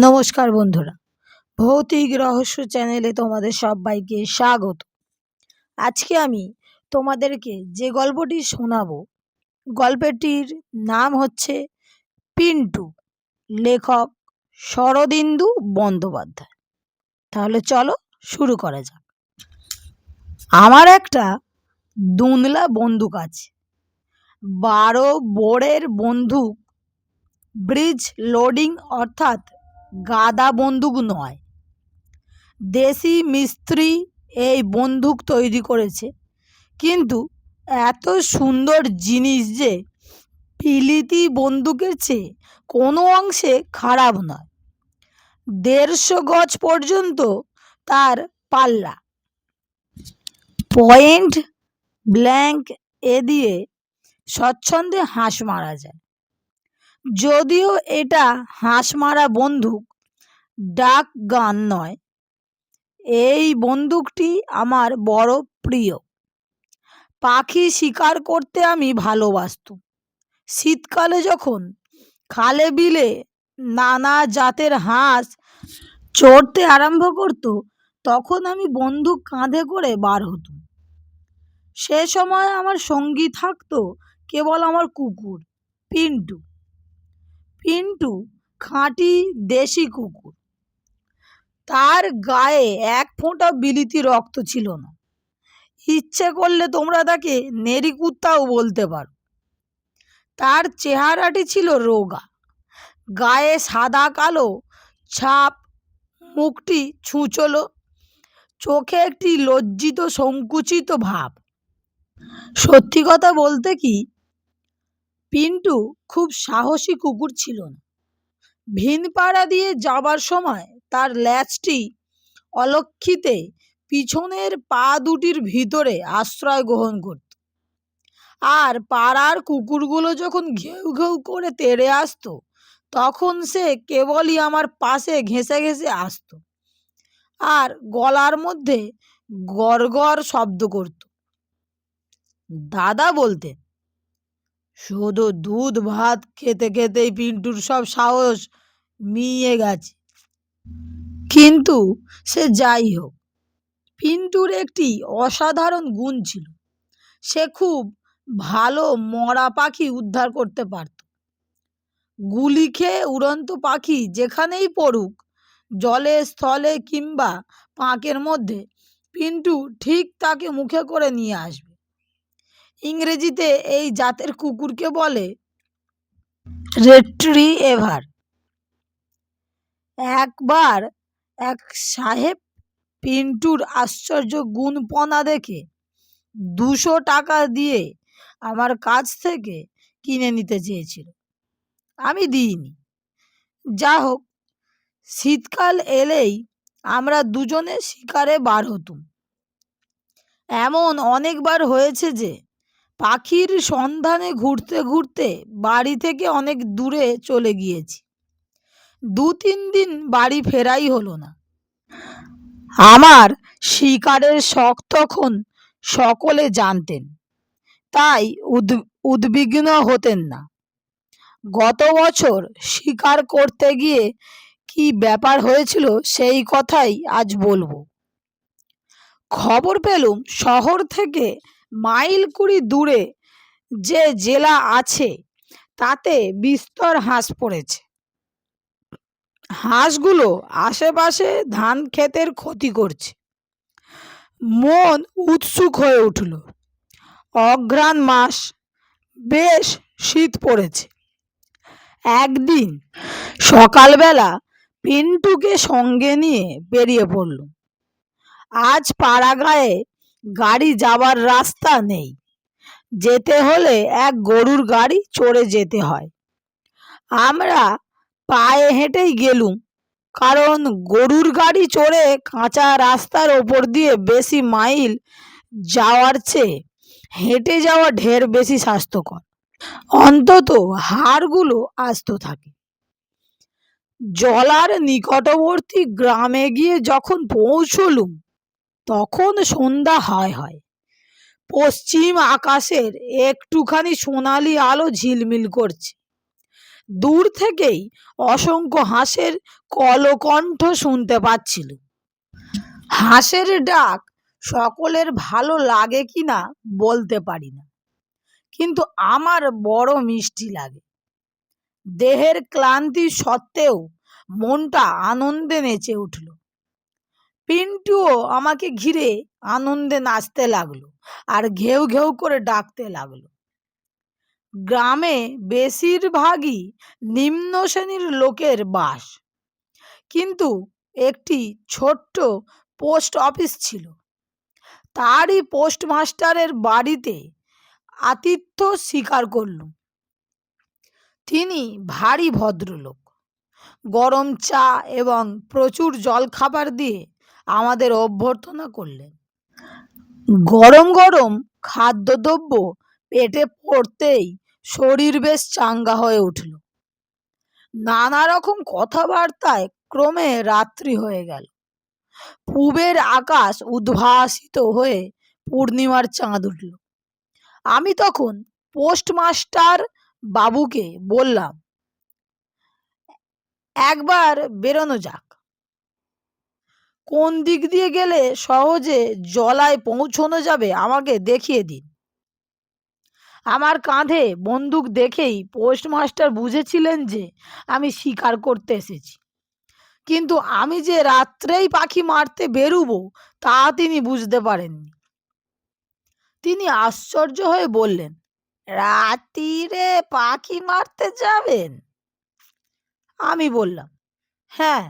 নমস্কার বন্ধুরা, ভৌতিক রহস্য চ্যানেলে তোমাদের সবাইকে স্বাগত। আজকে আমি তোমাদেরকে যে গল্পটি শোনাবো, গল্পটির নাম হচ্ছে পিন্টু, লেখক শরদিন্দু বন্দ্যোপাধ্যায়। তাহলে চলো শুরু করা যাক। আমার একটা দুনলা বন্দুক আছে। বারো বোরের বন্দুক ব্রিজ লোডিং অর্থাৎ গাদা বন্দুক নয়। দেশি মিস্ত্রি এই বন্দুক তৈরি করেছে। কিন্তু এত সুন্দর জিনিস যে পিলিতি বন্দুকের চেয়ে কোনো অংশে খারাপ নয়। দেড়শো গজ পর্যন্ত তার পাল্লা। পয়েন্ট ব্ল্যাঙ্ক এ দিয়ে স্বচ্ছন্দে হাঁস মারা যায়। যদিও এটা হাঁস মারা বন্দুক ডাক গান নয়। এই বন্দুকটি আমার বড় প্রিয়। পাখি শিকার করতে আমি ভালোবাসতুম। শীতকালে যখন খালে বিলে নানা জাতের হাঁস চড়তে আরম্ভ করত, তখন আমি বন্দুক কাঁধে করে বার হতুম। সে সময় আমার সঙ্গী থাকতো কেবল আমার কুকুর, পিন্টু। পিন্টু খাঁটি দেশি কুকুর। তার গায়ে এক ফোঁটা বিলিতি রক্ত ছিল না। ইচ্ছে করলে তোমরা তাকে নেরি কুত্তাও বলতে পারো। তার চেহারাটি ছিল রোগা। গায়ে সাদা, কালো ছাপ, মুখটি ছুঁচলো। চোখে একটি লজ্জিত, সংকুচিত ভাব। সত্যি কথা বলতে কি, পিন্টু খুব সাহসী কুকুর ছিল না। ভিনপাড়া দিয়ে যাবার সময় তার ল্যাচটি অলক্ষিতে পিছনের পা দুটির ভিতরে আশ্রয় গ্রহণ করত। আর পাড়ার কুকুরগুলো যখন ঘেউ ঘেউ করে তেড়ে আসতো, তখন সে কেবলই আমার পাশে ঘেঁষে ঘেঁষে আসতো আর গলার মধ্যে গড়গড় শব্দ করত। দাদা বলতেন, শুধু দুধ, ভাত, খেতে খেতেই পিন্টুর সব সাহস মিইয়ে গেছে। কিন্তু সে যাই হোক, পিন্টুর একটি অসাধারণ গুণ ছিল। সে খুব ভালো মরা পাখি উদ্ধার করতে পারত। গুলি খেয়ে উড়ন্ত পাখি যেখানেই পড়ুক, জলে, স্থলে কিংবা পাঁকের মধ্যে, পিন্টু ঠিক তাকে মুখে করে নিয়ে আসবে। ইংরেজিতে এই জাতের কুকুরকে বলে রেট্রিএভার একবার এক সাহেব পিন্টুর আশ্চর্য গুণপনা দেখে দুশো টাকা দিয়ে আমার কাছ থেকে কিনে নিতে চেয়েছিল। আমি দিইনি। যা হোক, শীতকাল এলেই আমরা দুজনে শিকারে বার হতুম। এমন অনেকবার হয়েছে যে পাখির সন্ধানে ঘুরতে ঘুরতে বাড়ি থেকে অনেক দূরে চলে গিয়েছি। দু তিন দিন বাড়ি ফেরাই হলো না। আমার শিকারের শখ তখন সকলে জানতেন, তাই উদ, উদ্বিগ্ন হতেন না। গত বছর শিকার করতে গিয়ে কি ব্যাপার হয়েছিল সেই কথাই আজ বলব। খবর পেলুম শহর থেকে মাইল কুড়ি দূরে যে জেলা আছে, তাতে বিস্তর হাঁস পড়েছে। হাঁসগুলো আশেপাশে ধান ক্ষেতের ক্ষতি করছে। মন উৎসুক হয়ে উঠল। অঘ্রাণ মাস, বেশ শীত পড়েছে। একদিন সকালবেলা পিন্টুকে সঙ্গে নিয়ে বেরিয়ে পড়লুম। আজ পাড়াগাঁয়ে গাড়ি যাবার রাস্তা নেই। যেতে হলে এক গরুর গাড়ি চড়ে যেতে হয়। আমরা পায়ে হেঁটেই গেলুম। কারণ গরুর গাড়ি চড়ে কাঁচা রাস্তার ওপর দিয়ে বেশি মাইল যাওয়ার চেয়ে হেঁটে যাওয়া ঢের বেশি স্বাস্থ্যকর। অন্তত হাড়গুলো আস্ত থাকে। জলার নিকটবর্তী গ্রামে গিয়ে যখন পৌঁছলুম, তখন সন্ধ্যা হয় হয়। পশ্চিম আকাশের একটুখানি সোনালি আলো ঝিলমিল করছে। দূর থেকেই অসংখ্য হাঁসের কলকণ্ঠ শুনতে পাচ্ছিল হাঁসের ডাক সকলের ভালো লাগে কি না বলতে পারি না, কিন্তু আমার বড় মিষ্টি লাগে। দেহের ক্লান্তি সত্ত্বেও মনটা আনন্দে নেচে উঠল। পিন্টুও আমাকে ঘিরে আনন্দে নাচতে লাগল আর ঘেউ ঘেউ করে ডাকতে লাগল। গ্রামে বেশিরভাগই নিম্ন শ্রেণির লোকের বাস। কিন্তু একটি ছোট্ট পোস্ট অফিস ছিল। তারই পোস্টমাস্টারের বাড়িতে আতিথ্য স্বীকার করলুম তিনি ভারী ভদ্রলোক। গরম চা এবং প্রচুর জলখাবার দিয়ে আমাদের অভ্যর্থনা করলেন। গরম গরম খাদ্যদ্রব্য পেটে পড়তেই শরীর বেশ চাঙ্গা হয়ে উঠল। নানা রকম কথাবার্তায় ক্রমে রাত্রি হয়ে গেল। পূবের আকাশ উদ্ভাসিত হয়ে পূর্ণিমার চাঁদ উঠল। আমি তখন পোস্টমাস্টার বাবুকে বললাম, একবার বেরোনো যাক। কোন দিক দিয়ে গেলে সহজে জলায় পৌঁছানো যাবে আমাকে দেখিয়ে দিন। আমার কাঁধে বন্দুক দেখেই পোস্টমাস্টার বুঝেছিলেন যে আমি শিকার করতে এসেছি। কিন্তু আমি যে রাত্রেই পাখি মারতে বেরুবো, তা তিনি বুঝতে পারেননি। তিনি আশ্চর্য হয়ে বললেন রাত্রিরে পাখি মারতে যাবেন? আমি বললাম হ্যাঁ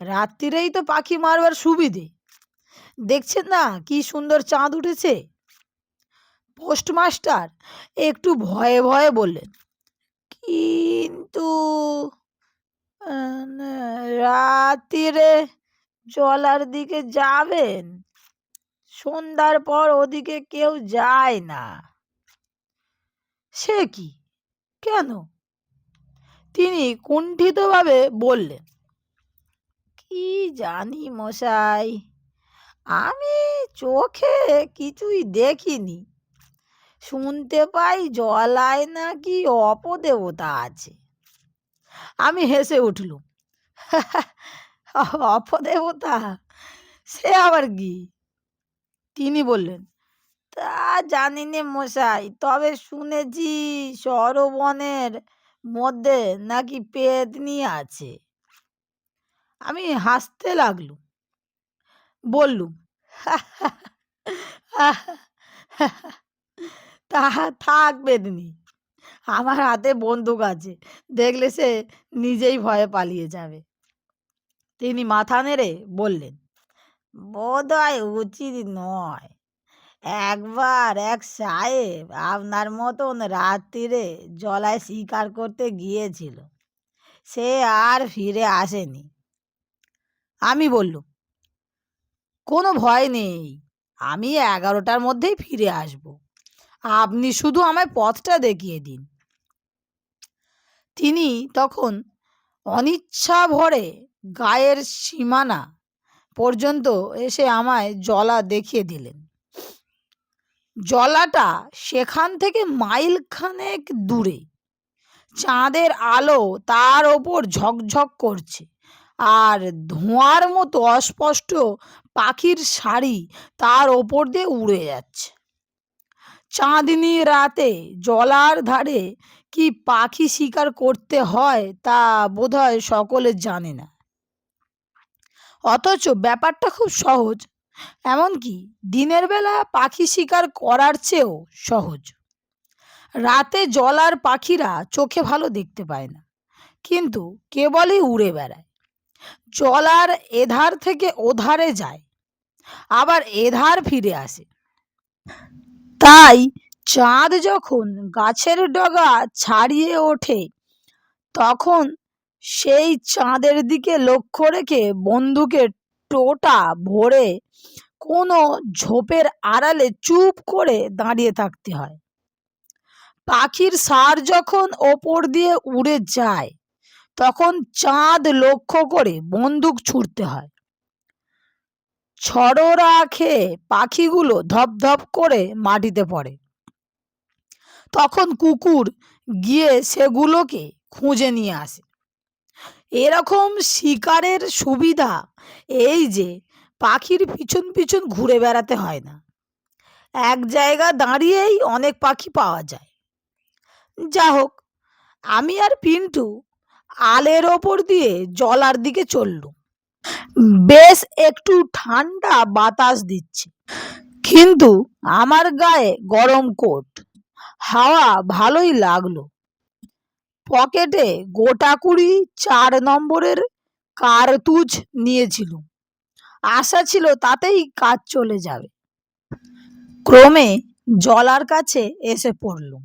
রাত্রিরেই তো পাখি মারবার সুবিধে। দেখছেন না কি সুন্দর চাঁদ উঠেছে? পোস্টমাস্টার? একটু ভয়ে ভয়ে বললেন। কিন্তু রাত্রিরে জলার দিকে যাবেন? সন্ধ্যার পর ওদিকে কেউ যায় না। সে কি? কেন? তিনি কুণ্ঠিতভাবে বললেন, কি জানি মশাই, আমি চোখে কিছুই দেখিনি। শুনতে পাই জলায় নাকি অপদেবতা আছে। আমি হেসে উঠলুম অপদেবতা? সে আবার কি? তিনি বললেন, তা জানি নে মশাই, তবে শুনেছি সরবনের মধ্যে নাকি পেতনি আছে। আমি হাসতে লাগলুম, বললুম তাহা থাক বেদনি আমার হাতে বন্দুক আছে। দেখলে সে নিজেই ভয়ে পালিয়ে যাবে। তিনি মাথা নেড়ে বললেন বোধ হয় উচিত নয়। একবার এক সাহেব আপনার মতন রাত্রিরে জলায় শিকার করতে গিয়েছিল। সে আর ফিরে আসেনি। আমি বললুম, কোনো ভয় নেই। আমি এগারোটার মধ্যেই ফিরে আসব। আপনি শুধু আমায় পথটা দেখিয়ে দিন। তিনি তখন অনিচ্ছা ভরে গায়ের সীমানা পর্যন্ত এসে আমায় জলা দেখিয়ে দিলেন। জলাটা সেখান থেকে মাইল খানেক দূরে। চাঁদের আলো তার ওপর ঝকঝক করছে। আর ধোঁয়ার মতো অস্পষ্ট পাখির শাড়ি তার ওপর দিয়ে উড়ে যাচ্ছে। চাঁদনি রাতে জলার ধারে কি পাখি শিকার করতে হয় তা বোধহয় সকলে জানে না। অথচ ব্যাপারটা খুব সহজ। এমনকি দিনের বেলা পাখি শিকার করার চেয়েও সহজ। রাতে জলার পাখিরা চোখে ভালো দেখতে পায় না, কিন্তু কেবলই উড়ে বেড়ায়। জলার এধার থেকে ওধারে যায়, আবার এধার ফিরে আসে। তাই চাঁদ যখন গাছের ডগা ছাড়িয়ে ওঠে, তখন সেই চাঁদের দিকে লক্ষ্য রেখে বন্দুকের টোটা ভরে কোনো ঝোপের আড়ালে চুপ করে দাঁড়িয়ে থাকতে হয়। পাখির সার যখন ওপর দিয়ে উড়ে যায়, তখন চাঁদ লক্ষ্য করে বন্দুক ছুটতে হয়। ছড়রা খেয়ে পাখিগুলো ধপ ধপ করে মাটিতে পড়ে। তখন কুকুর গিয়ে সেগুলোকে খুঁজে নিয়ে আসে। এরকম শিকারের সুবিধা এই যে পাখির পিছন পিছন ঘুরে বেড়াতে হয় না। এক জায়গা দাঁড়িয়েই অনেক পাখি পাওয়া যায়। যা হোক আমি আর পিন্টু আলের ওপর দিয়ে জলার দিকে চললুম। বেশ একটু ঠান্ডা বাতাস দিচ্ছে। কিন্তু আমার গায়ে গরম কোট। হাওয়া ভালোই লাগল। পকেটে গোটা কুড়ি চার নম্বরের কার্তুজ নিয়েছিল আশা ছিল তাতেই কাজ চলে যাবে। ক্রমে জলার কাছে এসে পড়লুম।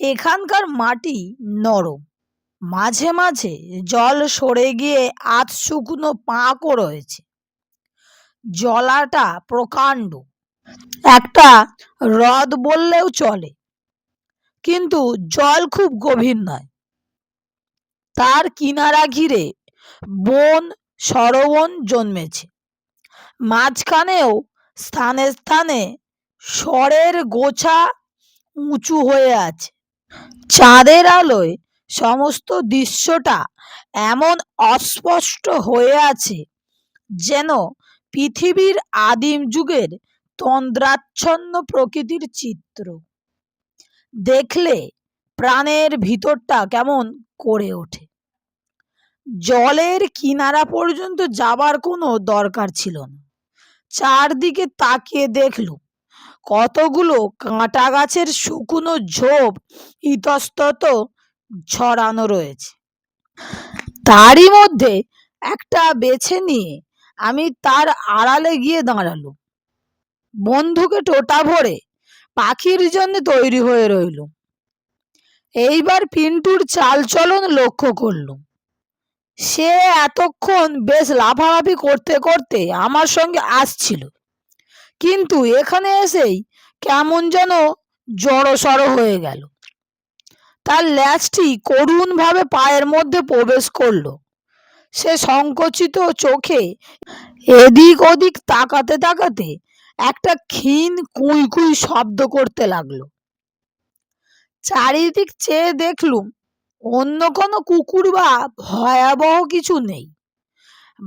এখানকার মাটি নরম। মাঝে মাঝে জল সরে গিয়ে আধ শুকনো পাঁকও রয়েছে। জলাটা প্রকাণ্ড। একটা হ্রদ বললেও চলে, কিন্তু জল খুব গভীর নয়। তার কিনারা ঘিরে বন সরবন জন্মেছে। মাঝখানেও স্থানে স্থানে স্বরের গোছা উঁচু হয়ে আছে। চাঁদের আলোয় সমস্ত দৃশ্যটা এমন অস্পষ্ট হয়ে আছে যেন পৃথিবীর আদিম যুগের তন্দ্রাচ্ছন্ন প্রকৃতির চিত্র। দেখলে প্রাণের ভিতরটা কেমন করে ওঠে। জলের কিনারা পর্যন্ত যাবার কোনো দরকার ছিল না। চারদিকে তাকিয়ে দেখলুম, কতগুলো কাঁটা গাছের শুকনো ঝোপ ইতস্তত ছড়ানো রয়েছে। তারই মধ্যে একটা বেছে নিয়ে আমি তার আড়ালে গিয়ে দাঁড়ালুম বন্ধুকে টোটা ভরে পাখির জন্য তৈরি হয়ে রইলুম এইবার পিন্টুর চালচলন লক্ষ্য করলুম সে এতক্ষণ বেশ লাফালাফি করতে করতে আমার সঙ্গে আসছিল। কিন্তু এখানে এসেই কেমন যেন জড়সড় হয়ে গেল। তার ল্যাজটি করুণভাবে পায়ের মধ্যে প্রবেশ করল। সে সংকুচিত চোখে এদিক ওদিক তাকাতে তাকাতে একটা ক্ষীণ কুই কুই শব্দ করতে লাগল। চারিদিক চেয়ে দেখলুম অন্য কোনো কুকুর বা ভয়াবহ কিছু নেই।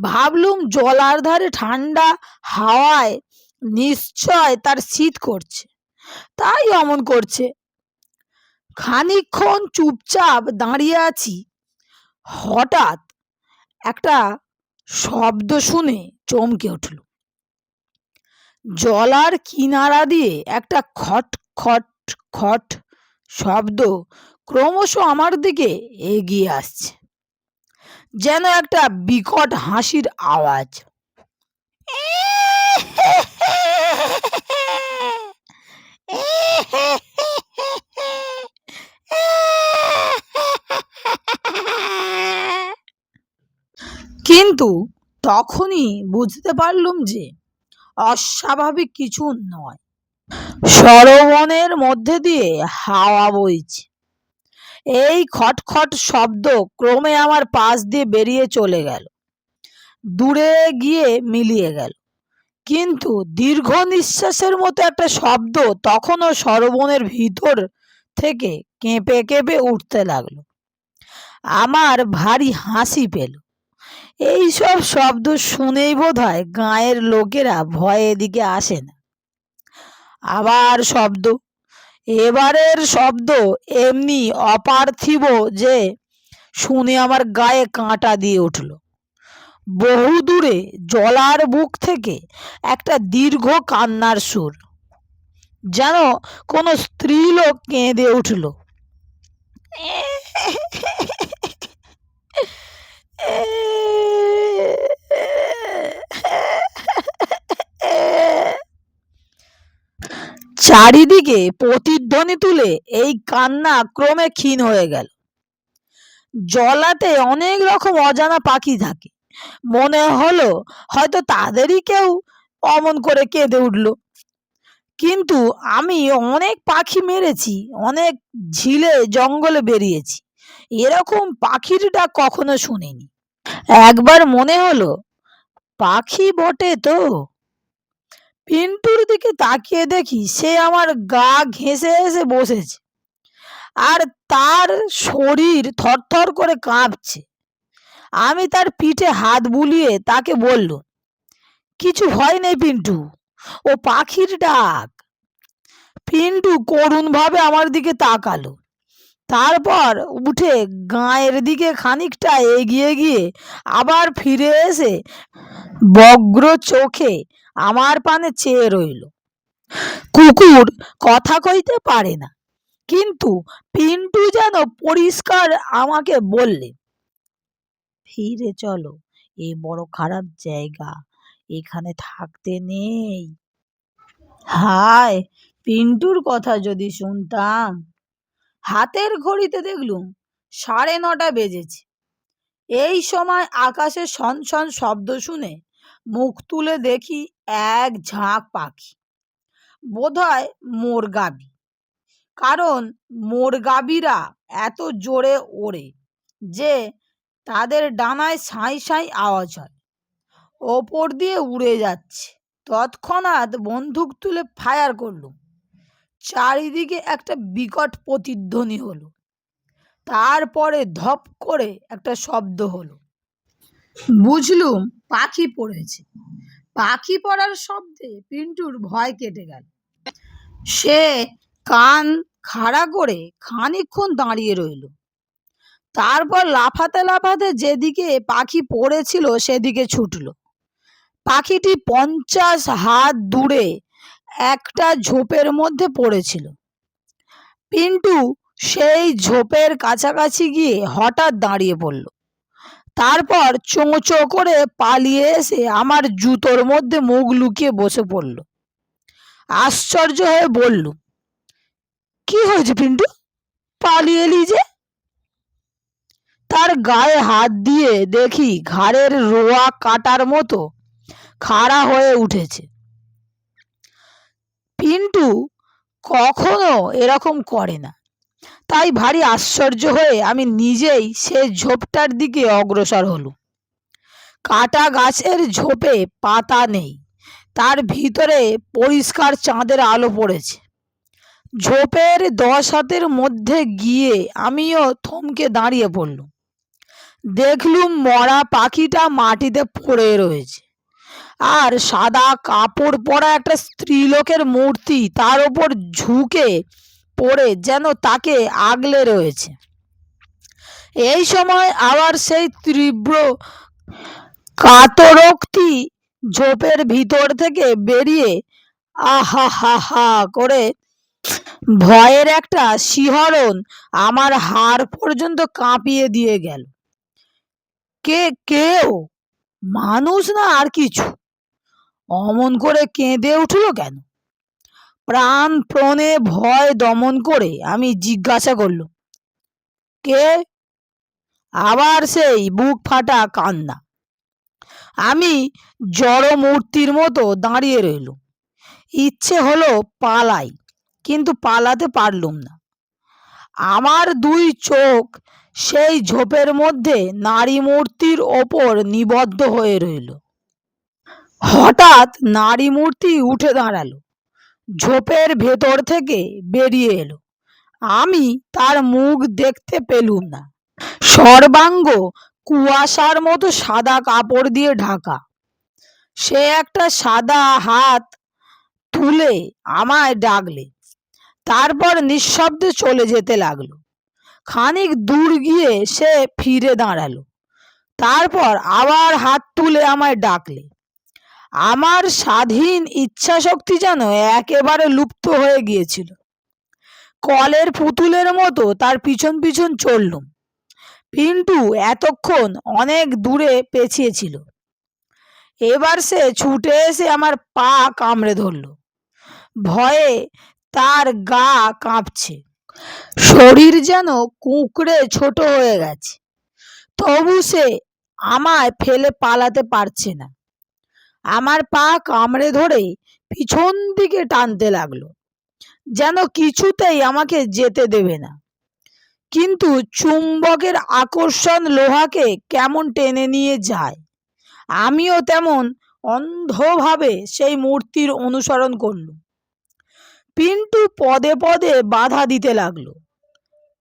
ভাবলুম জলার ধারে ঠান্ডা হাওয়ায় নিশ্চয় তার শীত করছে। তাই অমন করছে। খানিকক্ষণ চুপচাপ দাঁড়িয়ে আছি হঠাৎ একটা শব্দ শুনে চমকে উঠল জলার কিনারা দিয়ে একটা খট খট খট শব্দ ক্রমশ আমার দিকে এগিয়ে আসছে যেন একটা বিকট হাসির আওয়াজ কিন্তু তখনই বুঝতে পারলুম যে অস্বাভাবিক কিছু নয়। সরবনের মধ্যে দিয়ে হাওয়া বইছে। এই খটখট শব্দ ক্রমে আমার পাশ দিয়ে বেরিয়ে চলে গেল। দূরে গিয়ে মিলিয়ে গেল। কিন্তু দীর্ঘ নিঃশ্বাসের মতো একটা শব্দ তখনও সরবনের ভিতর থেকে কেঁপে কেঁপে উঠতে লাগল। আমার ভারী হাসি পেল। এইসব শব্দ শুনেই বোধ হয় গাঁয়ের লোকেরা ভয়ে এদিকে আসে না। আবার শব্দ, এবারের শব্দ এমনি অপার্থিব যে শুনে আমার গায়ে কাঁটা দিয়ে উঠল। বহু দূরে জলার বুক থেকে একটা দীর্ঘ কান্নার সুর, যেন কোনো স্ত্রীলোক কেঁদে উঠল। চারিদিকে প্রতিধ্বনি তুলে এই কান্না ক্রমে ক্ষীণ হয়ে গেল। জলাতে অনেক রকম অজানা পাখি থাকে। মনে হলো হয়তো তাদেরই কেউ অমন করে কেঁদে উঠল। কিন্তু আমি অনেক পাখি মেরেছি, অনেক ঝিলে, জঙ্গলে বেরিয়েছি। এরকম পাখির ডাক কখনো শুনিনি। একবার মনে হলো, পাখি বটে তো। পিন্টুর দিকে তাকিয়ে দেখি সে আমার গা ঘেঁষে এসে বসেছে আর তার শরীর থরথর করে কাঁপছে। আমি তার পিঠে হাত বুলিয়ে তাকে বলল কিছু ভয় নেই পিন্টু ও পাখির ডাক। পিন্টু করুণভাবে আমার দিকে তাকালো। তারপর উঠে গাঁয়ের দিকে খানিকটা এগিয়ে গিয়ে আবার ফিরে এসে বগ্র চোখে আমার পানে চেয়ে রইল। কুকুর কথা কইতে পারে না, কিন্তু পিন্টু যেন পরিষ্কার আমাকে বললে, ফিরে চলো, এ বড় খারাপ জায়গা। এখানে থাকতে নেই। হায়, পিন্টুর কথা যদি শুনতাম। হাতের ঘড়িতে দেখলুম সাড়ে নটা বেজেছে। এই সময় আকাশে সনসন শব্দ শুনে মুখ তুলে দেখি এক ঝাঁক পাখি। বোধহয় মোরগাবি। কারণ মোরগাবিরা এত জোরে ওড়ে যে তাদের ডানায় সাঁই সাঁই আওয়াজ হয়। ওপর দিয়ে উড়ে যাচ্ছে। তৎক্ষণাৎ বন্দুক তুলে ফায়ার করলুম। চারিদিকে একটা বিকট প্রতিধ্বনি হলো। তারপরে ধপ করে একটা শব্দ হলো। বুঝলুম, পাখি পড়েছে। পাখি পড়ার শব্দে পিন্টুর ভয় কেটে গেল। সে কান খাড়া করে খানিকক্ষণ দাঁড়িয়ে রইল। তারপর লাফাতে লাফাতে যেদিকে পাখি পড়েছিল সেদিকে ছুটল। পাখিটি পঞ্চাশ হাত দূরে একটা ঝোপের মধ্যে পড়েছিল। পিন্টু সেই ঝোপের কাছাকাছি গিয়ে হঠাৎ দাঁড়িয়ে পড়ল। তারপর চোঁচো করে পালিয়ে এসে আমার জুতোর মধ্যে মুখ লুকিয়ে বসে পড়ল। আশ্চর্য হয়ে বলল, কি হয়েছে পিন্টু? পালিয়ে এলি যে? তার গায়ে হাত দিয়ে দেখি ঘাড়ের রোয়া কাটার মতো খাড়া হয়ে উঠেছে। পিন্টু কখনো এরকম করে না। তাই ভারী আশ্চর্য হয়ে আমি নিজেই সে ঝোপটার দিকে অগ্রসর হলুম। কাটা গাছের ঝোপে পাতা নেই। তার ভিতরে পরিষ্কার চাঁদের আলো পড়েছে। ঝোপের দশ হাতের মধ্যে গিয়ে আমিও থমকে দাঁড়িয়ে পড়লুম। দেখলুম মরা পাখিটা মাটিতে পড়ে রয়েছে। আর সাদা কাপড় পরা একটা স্ত্রীলোকের মূর্তি তার ওপর ঝুঁকে পড়ে যেন তাকে আগলে রয়েছে। এই সময় আবার সেই তীব্র কাতরোক্তি ঝোপের ভিতর থেকে বেরিয়ে আহা হা হা করে ভয়ের একটা শিহরণ আমার হাড় পর্যন্ত কাঁপিয়ে দিয়ে গেল। কে, কেউ? মানুষ না আর কিছু? অমন করে কেঁদে উঠল কেন? প্রাণ প্রণে ভয় দমন করে আমি জিজ্ঞাসা করলুম, কে? আবার সেই বুক ফাটা কান্না। আমি জড় মূর্তির মতো দাঁড়িয়ে রইলুম। ইচ্ছে হলো পালাই, কিন্তু পালাতে পারলুম না। আমার দুই চোখ সেই ঝোপের মধ্যে নারী মূর্তির ওপর নিবদ্ধ হয়ে রইল। হঠাৎ নারী মূর্তি উঠে দাঁড়াল। ঝোপের ভেতর থেকে বেরিয়ে এলো। আমি তার মুখ দেখতে পেলুম না। সর্বাঙ্গ কুয়াশার মতো সাদা কাপড় দিয়ে ঢাকা। সে একটা সাদা হাত তুলে আমায় ডাকলে। তারপর নিঃশব্দে চলে যেতে লাগল। খানিক দূর গিয়ে সে ফিরে দাঁড়াল। তারপর আবার হাত তুলে আমায় ডাকলে। আমার স্বাধীন ইচ্ছা শক্তি যেন একেবারে লুপ্ত হয়ে গিয়েছিল। কলের পুতুলের মতো তার পিছন পিছন চললুম। পিন্টু এতক্ষণ অনেক দূরে পেছিয়েছিল এবার সে ছুটে এসে আমার পা কামড়ে ধরল। ভয়ে তার গা কাঁপছে। শরীর যেন কুঁকড়ে ছোট হয়ে গেছে। তবু সে আমায় ফেলে পালাতে পারছে না। আমার পা কামড়ে ধরে পিছন দিকে টানতে লাগল। যেন কিছুতেই আমাকে যেতে দেবে না। কিন্তু চুম্বকের আকর্ষণ লোহাকে কেমন টেনে নিয়ে যায়, আমিও তেমন অন্ধভাবে সেই মূর্তির অনুসরণ করলুম। পিন্টু পদে পদে বাধা দিতে লাগল।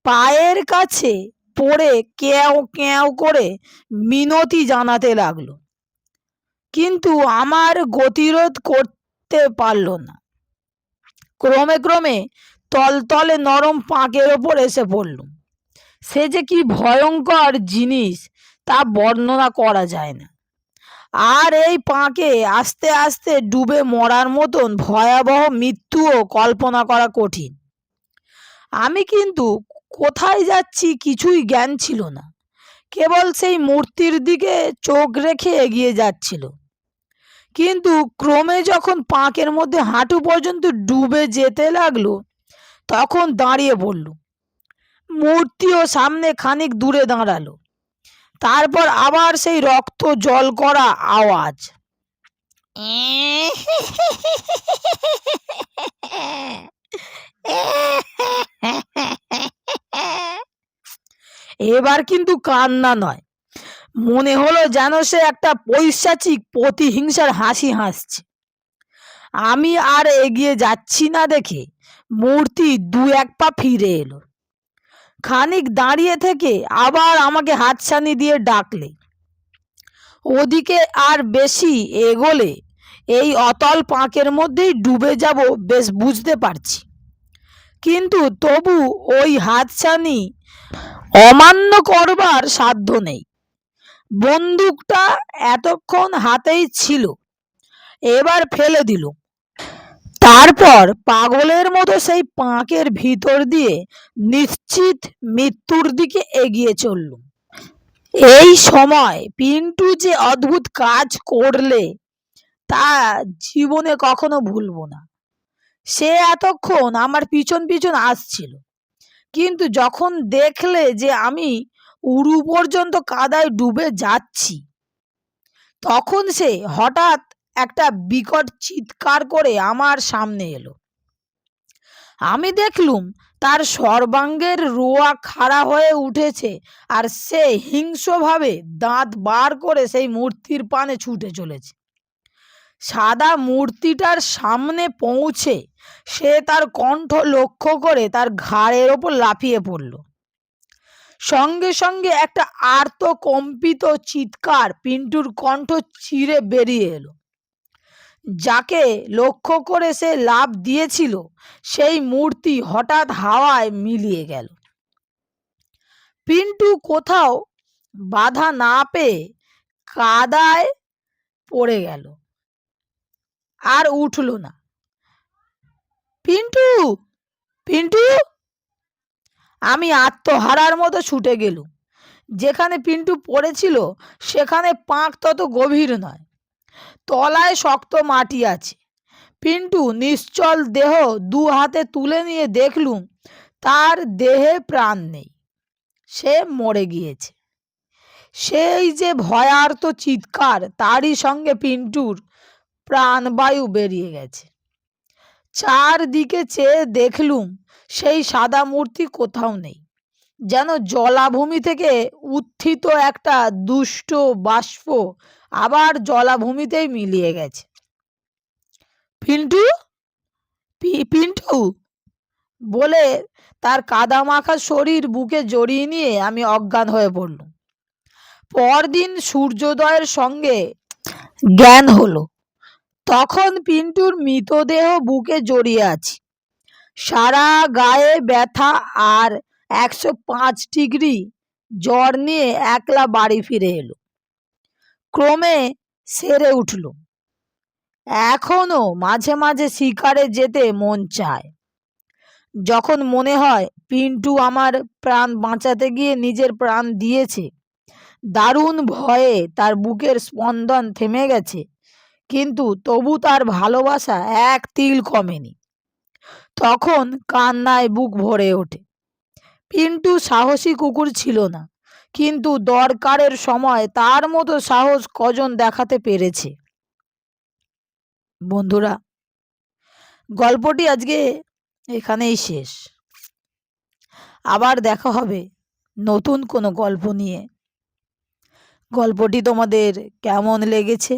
পায়ের কাছে পড়ে কেও কেও করে মিনতি জানাতে লাগল। কিন্তু আমার গতিরোধ করতে পারল না। ক্রমে ক্রমে তলতলে নরম পাঁকের ওপর এসে পড়লুম সে যে কি ভয়ঙ্কর জিনিস তা বর্ণনা করা যায় না। আর এই পাঁকে আস্তে আস্তে ডুবে মরার মতন ভয়াবহ মৃত্যুও কল্পনা করা কঠিন। আমি কিন্তু কোথায় যাচ্ছি কিছুই জ্ঞান ছিল না। কেবল সেই মূর্তির দিকে চোখ রেখে এগিয়ে যাচ্ছিল। কিন্তু ক্রমে যখন পাঁকের মধ্যে হাঁটু পর্যন্ত ডুবে যেতে লাগল, তখন দাঁড়িয়ে পড়ল। মূর্তিও সামনে খানিক দূরে দাঁড়াল। তারপর আবার সেই রক্ত জল করা আওয়াজ। এবার কিন্তু কান্না নয়। মনে হলো যেন সে একটা পৈশাচিক প্রতিহিংসার হাসি হাসছে। আমি আর এগিয়ে যাচ্ছি না দেখে মূর্তি দু এক পা ফিরে এলো। খানিক দাঁড়িয়ে থেকে আবার আমাকে হাতছানি দিয়ে ডাকলে। ওদিকে আর বেশি এগোলে এই অতল পাঁকের মধ্যেই ডুবে যাব বেশ বুঝতে পারছি। কিন্তু তবু ওই হাতছানি অমান্য করবার সাধ্য নেই। বন্দুকটা এতক্ষণ হাতেই ছিল। এবার ফেলে দিল। তারপর পাগলের মতো সেই পাঁকের ভিতর দিয়ে নিশ্চিত মৃত্যুর দিকে এগিয়ে চললুম এই সময় পিন্টু যে অদ্ভুত কাজ করলে, তা জীবনে কখনো ভুলবো না। সে এতক্ষণ আমার পিছন পিছন আসছিল। কিন্তু যখন দেখলে যে আমি উড়ু পর্যন্ত কাদায় ডুবে যাচ্ছি। তখন সে হঠাৎ একটা বিকট চিৎকার করে আমার সামনে এলো। আমি দেখলুম তার সর্বাঙ্গের রোয়া খাড়া হয়ে উঠেছে আর সে হিংস্রভাবে দাঁত বার করে সেই মূর্তির পানে ছুটে চলেছে। সাদা মূর্তিটার সামনে পৌঁছে সে তার কণ্ঠ লক্ষ্য করে তার ঘাড়ের ওপর লাফিয়ে পড়ল। সঙ্গে সঙ্গে একটা আর্ত কম্পিত চিৎকার পিন্টুর কণ্ঠ চিরে বেরিয়ে এলো। যাকে লক্ষ্য করে সে লাভ দিয়েছিল, সেই মূর্তি হঠাৎ হাওয়ায় মিলিয়ে গেল। পিন্টু কোথাও বাধা না পেয়ে কাদায় পড়ে গেল আর উঠল না। পিন্টু! পিন্টু! আমি আত্মহারার মতো ছুটে গেলুম। যেখানে পিন্টু পড়েছিল, সেখানে পাঁক তত গভীর নয়। তলায় শক্ত মাটি আছে। পিন্টু নিশ্চল দেহ দু হাতে তুলে নিয়ে দেখলুম, তার দেহে প্রাণ নেই। সে মরে গিয়েছে। সেই যে ভয়ার্ত চিৎকার, তারই সঙ্গে পিন্টুর প্রাণবায়ু বেরিয়ে গেছে। চারদিকে চেয়ে দেখলুম সেই সাদা মূর্তি কোথাও নেই। যেন জলাভূমি থেকে উত্থিত একটা দুষ্ট বাষ্প আবার জলাভূমিতেই মিলিয়ে গেছে। পিন্টু? পিন্টু? বলে তার কাদা মাখা শরীর বুকে জড়িয়ে নিয়ে আমি অজ্ঞান হয়ে পড়লুম। পরদিন সূর্যোদয়ের সঙ্গে জ্ঞান হলো। তখন পিন্টুর মৃতদেহ বুকে জড়িয়ে আছি। সারা গায়ে ব্যথা আর একশো পাঁচ ডিগ্রি জ্বর নিয়ে একলা বাড়ি ফিরে এলো। ক্রমে সেরে উঠল। এখনও মাঝে মাঝে শিকারে যেতে মন চায়। যখন মনে হয় পিন্টু আমার প্রাণ বাঁচাতে গিয়ে নিজের প্রাণ দিয়েছে, দারুণ ভয়ে তার বুকের স্পন্দন থেমে গেছে, কিন্তু তবু তার ভালোবাসা এক তিল কমেনি। তখন কান্নায় বুক ভরে ওঠে। পিন্টু সাহসী কুকুর ছিল না, কিন্তু দরকারের সময় তার মতো সাহস কজন দেখাতে পেরেছে। বন্ধুরা, গল্পটি আজকে এখানেই শেষ। আবার দেখা হবে নতুন কোনো গল্প নিয়ে। গল্পটি তোমাদের কেমন লেগেছে,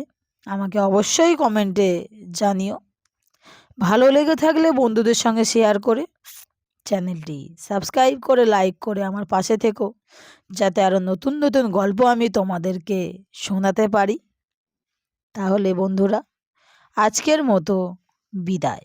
আমাকে অবশ্যই কমেন্টে জানিও। ভালো লেগে থাকলে বন্ধুদের সঙ্গে শেয়ার করে চ্যানেলটি সাবস্ক্রাইব করে লাইক করে আমার পাশে থেকো, যাতে আরও নতুন নতুন গল্প আমি তোমাদেরকে শোনাতে পারি। তাহলে বন্ধুরা, আজকের মতো বিদায়।